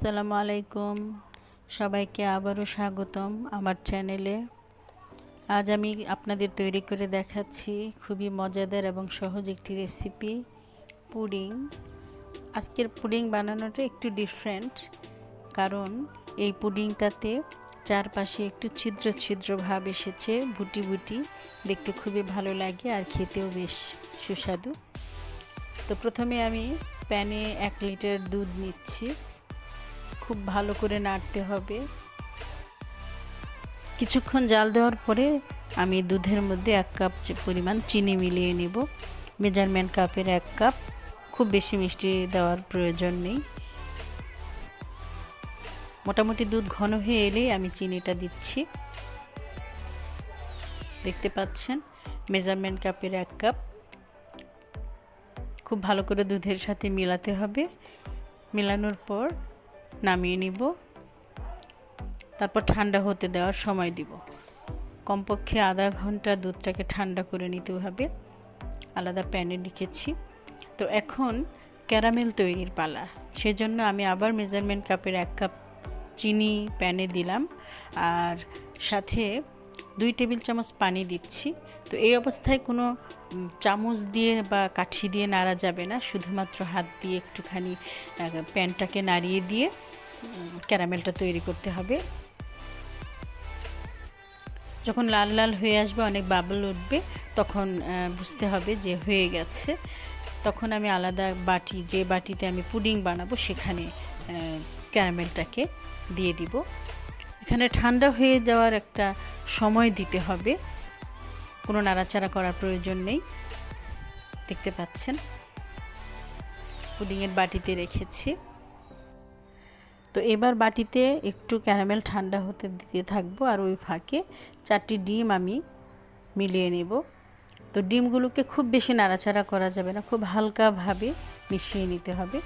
আসসালামু আলাইকুম। সবাইকে আবারও স্বাগতম আমার চ্যানেলে। আজ আমি আপনাদের তৈরি করে দেখাচ্ছি খুবই মজাদার এবং সহজ একটি রেসিপি, পুডিং। আজকের পুডিং বানানোটা একটু ডিফারেন্ট কারণ এই পুডিংটাতে চারপাশে একটু ছিদ্র ছিদ্র ভাব এসেছে, বুটি বুটি। দেখতে খুবই ভালো লাগে আর খেতেও বেশ সুস্বাদু। তো প্রথমে আমি প্যানে এক লিটার দুধ নিচ্ছি। খুব ভালো করে নাড়তে হবে। কিছুক্ষণ জাল দেওয়ার পরে আমি দুধের মধ্যে এক কাপ পরিমাণ চিনি মিলিয়ে নিব। মেজারমেন্ট কাপের এক কাপ। খুব বেশি মিষ্টি দেওয়ার প্রয়োজন নেই। মোটামুটি দুধ ঘন হয়ে এলেই আমি চিনিটা দিচ্ছি। দেখতে পাচ্ছেন, মেজারমেন্ট কাপের এক কাপ। খুব ভালো করে দুধের সাথে মেলাতে হবে। মেলানোর পর নামিয়ে নিব। তারপর ঠান্ডা হতে দেওয়ার সময় দিব। কমপক্ষে আধা ঘণ্টা দুধটাকে ঠান্ডা করে নিতে হবে। আলাদা প্যানে রেখেছি তো এখন ক্যারামেল তৈরির পালা। সেজন্য আমি আবার মেজারমেন্ট কাপের এক কাপ চিনি প্যানে দিলাম। আর সাথে দুই টেবিল চামচ পানি দিচ্ছি। তো এই অবস্থায় কোনো চামচ দিয়ে বা কাঠি দিয়ে নাড়া যাবে না। শুধুমাত্র হাত দিয়ে একটুখানি প্যানটাকে নাড়িয়ে দিয়ে ক্যারামেলটা তৈরি করতে হবে। যখন লাল লাল হয়ে আসবে, অনেক বাবল উঠবে, তখন বুঝতে হবে যে হয়ে গেছে। তখন আমি আলাদা বাটি, যে বাটিতে আমি পুডিং বানাবো, সেখানে ক্যারামেলটাকে দিয়ে দিব। এখানে ঠান্ডা হয়ে যাওয়ার একটা সময় দিতে হবে। কোনো নাড়াচাড়া করার প্রয়োজন নেই। দেখতে পাচ্ছেন? পুডিংয়ের বাটিতে রেখেছি। তো এবার বাটিতে একটু ক্যারামেল ঠান্ডা হতে দিতে থাকব আর ওই ফাঁকে চারটি ডিম আমি মিলিয়ে নেব। তো ডিমগুলোকে খুব বেশি নাড়াচাড়া করা যাবে না, খুব হালকাভাবে মিশিয়ে নিতে হবে।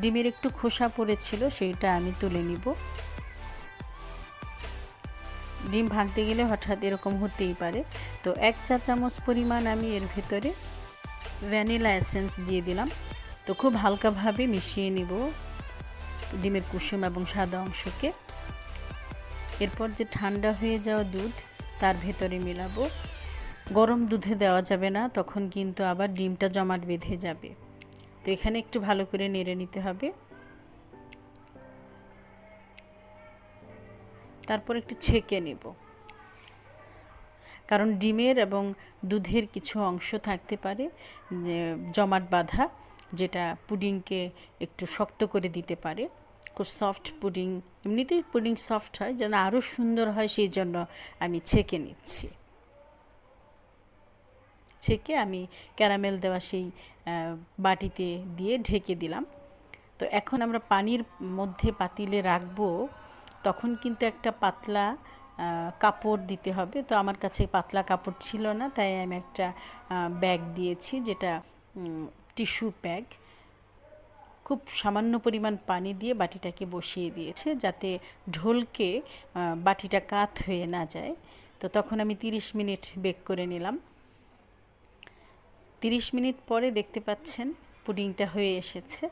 ডিমের একটু খোসা পড়েছিল সেইটা আমি তুলে নিব। ডিম ভাঙতে গেলে হঠাৎ এরকম হতেই পারে। তো এক চা চামচ পরিমাণ আমি এর ভেতরে ভ্যানিলা এসেন্স দিয়ে দিলাম। তো খুব হালকাভাবে মিশিয়ে নিব। ডিমের কুসুম এবং সাদা অংশকে। এরপর যে ঠান্ডা হয়ে যাওয়া দুধ, তার ভেতরে মেলাবো। গরম দুধে দেওয়া যাবে না, তখন কিন্তু আবার ডিমটা জমাট বেঁধে যাবে। তো এখানে একটু ভালো করে নেড়ে নিতে হবে। তারপর একটু ছেঁকে নেব। কারণ ডিমের এবং দুধের কিছু অংশ থাকতে পারে জমাট বাঁধা। যেটা পুডিংকে একটু শক্ত করে দিতে পারে। খুব সফট পুডিং, এমনিতেই পুডিং সফট হয়, যেন আরও সুন্দর হয় সেই জন্য আমি ছেঁকে নিচ্ছি। ছেঁকে আমি ক্যারামেল দেওয়া সেই বাটিতে দিয়ে ঢেকে দিলাম। তো এখন আমরা পানির মধ্যে পাতিলে রাখব, তখন কিন্তু একটা পাতলা কাপড় দিতে হবে। তো আমার কাছে পাতলা কাপড় ছিল না, তাই আমি একটা ব্যাগ দিয়েছি যেটা টিস্যু ব্যাগ, খুব সামান্য পরিমাণ পানি দিয়ে বাটিটাকে বসিয়ে দিয়েছে যাতে ঢোলকে বাটিটা কাত হয়ে না যায়। তো তখন আমি 30 মিনিট বেক করে নিলাম। 30 মিনিট পরে দেখতে পাচ্ছেন পুডিংটা হয়ে এসেছে।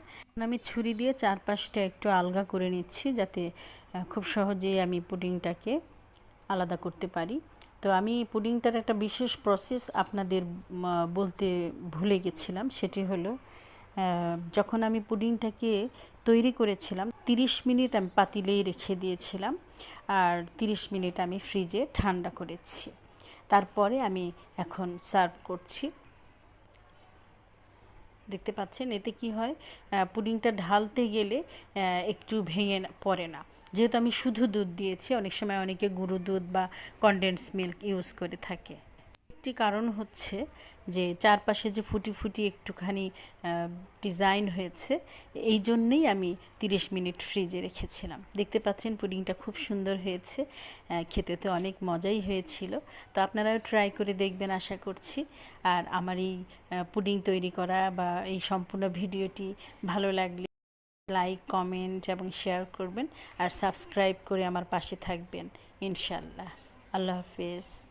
আমি ছুরি দিয়ে চারপাশটা একটু আলগা করে নিচ্ছি যাতে খুব সহজেই আমি পুডিংটাকে আলাদা করতে পারি। তো আমি পুডিংটার একটা বিশেষ প্রসেস আপনাদের বলতে ভুলে গেছিলাম। সেটি হলো যখন আমি পুডিংটাকে তৈরি করেছিলাম 30 মিনিট আমি পাতিলেই রেখে দিয়েছিলাম আর 30 মিনিট আমি ফ্রিজে ঠান্ডা করেছি। তারপরে আমি এখন সার্ভ করছি। দেখতে পাচ্ছেন, এতে কি হয় পুডিংটা ঢালতে গেলে একটু ভেঙে পড়ে না। যেহেতু আমি শুধু দুধ দিয়েছি, অনেক সময় অনেকে গুঁড়ো দুধ বা কনডেন্স মিল্ক ইউজ করে থাকে। একটি কারণ হচ্ছে যে চারপাশে যে ফুটি ফুটি একটুখানি ডিজাইন হয়েছে, এই জন্যেই আমি 30 মিনিট ফ্রিজে রেখেছিলাম। দেখতে পাচ্ছেন পুডিংটা খুব সুন্দর হয়েছে খেতে তো অনেক মজাই হয়েছিল। তো আপনারাও ট্রাই করে দেখবেন আশা করছি। আর আমার এই পুডিং তৈরি করা বা এই সম্পূর্ণ ভিডিওটি ভালো লাগলে লাইক কমেন্ট এবং শেয়ার করবেন আর সাবস্ক্রাইব করে আমার পাশে থাকবেন ইনশাল্লাহ আল্লাহ হাফিজ।